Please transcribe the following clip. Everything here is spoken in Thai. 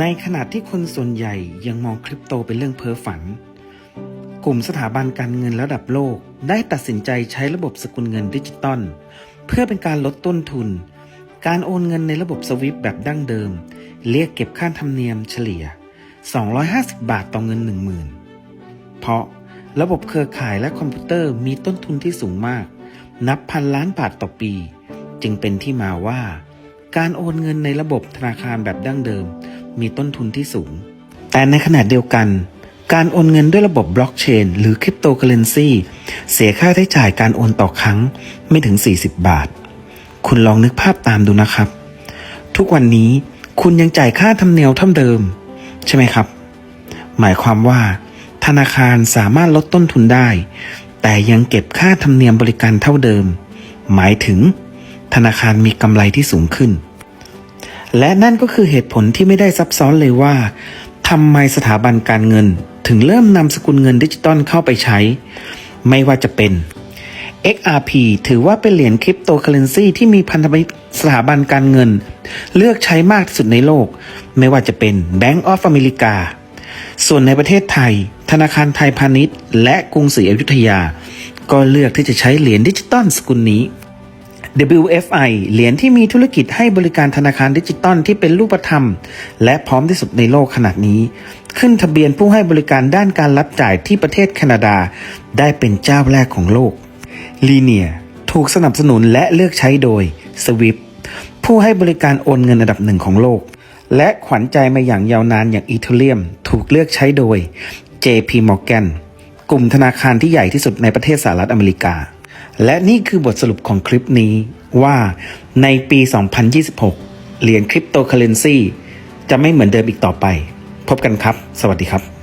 ในขณะที่คนส่วนใหญ่ยังมองคริปโตเป็นเรื่องเพ้อฝัน กลุ่มสถาบันการเงินระดับโลกได้ตัดสินใจใช้ระบบสกุลเงินดิจิตอลเพื่อเป็นการลดต้นทุน การโอนเงินในระบบสวิฟแบบดั้งเดิม เรียกเก็บค่าธรรมเนียมเฉลี่ย 250 บาทต่อเงิน 10,000 เพราะระบบเครือข่ายและคอมพิวเตอร์มีต้นทุนที่สูงมาก นับพันล้านบาทต่อปี จึงเป็นที่มาว่า การโอนเงินในระบบธนาคารแบบดั้งเดิม มีต้นทุนที่สูง แต่ในขณะเดียวกัน การโอนเงินด้วยระบบบล็อกเชนหรือคริปโตเคอเรนซีเสียค่าใช้จ่ายการโอนต่อครั้งไม่ถึง 40 บาท คุณลองนึกภาพตามดูนะครับ ทุกวันนี้คุณยังจ่ายค่าธรรมเนียมเท่าเดิม ใช่ไหมครับ หมายความว่า ธนาคารสามารถลดต้นทุนได้ แต่ยังเก็บค่าธรรมเนียมบริการเท่าเดิม หมายถึง ธนาคารมีกำไรที่สูงขึ้น และนั่นก็คือเหตุผลที่ไม่ได้ซับซ้อนเลยว่าทำไมสถาบันการเงิน ถึงเริ่มนำสกุลเงินดิจิตอลเข้าไปใช้ ไม่ว่าจะเป็น XRP ถือว่าเป็นเหรียญคริปโตเคอเรนซีที่มีพันธมิตรสถาบันการเงิน เลือกใช้มากที่สุดในโลก ไม่ว่าจะเป็น Bank of America ส่วนในประเทศไทย ธนาคารไทยพาณิชย์ และกรุงศรีอยุธยา ก็เลือกที่จะใช้เหรียญดิจิตอลสกุลนี้ WFI เหรียญที่มีธุรกิจให้บริการธนาคารดิจิตอลที่เป็นรูปธรรม และพร้อมที่สุดในโลกขนาดนี้ ขึ้นทะเบียนผู้ให้บริการด้านการรับจ่ายที่ประเทศแคนาดา ได้เป็นเจ้าแรกของโลกลีเนียถูกสนับสนุนและเลือกใช้โดย SWIFT ผู้ให้บริการโอนเงินอันดับหนึ่งของโลก และขวัญใจมาอย่างยาวนานอย่างอีเทเรียม ถูกเลือกใช้โดย JP Morgan กลุ่มธนาคารที่ใหญ่ที่สุดในประเทศสหรัฐอเมริกา และนี่คือบทสรุปของคลิปนี้ว่าในปี 2026 เหรียญคริปโตเคอเรนซีจะไม่เหมือนเดิมอีกต่อไป พบกันครับ สวัสดีครับ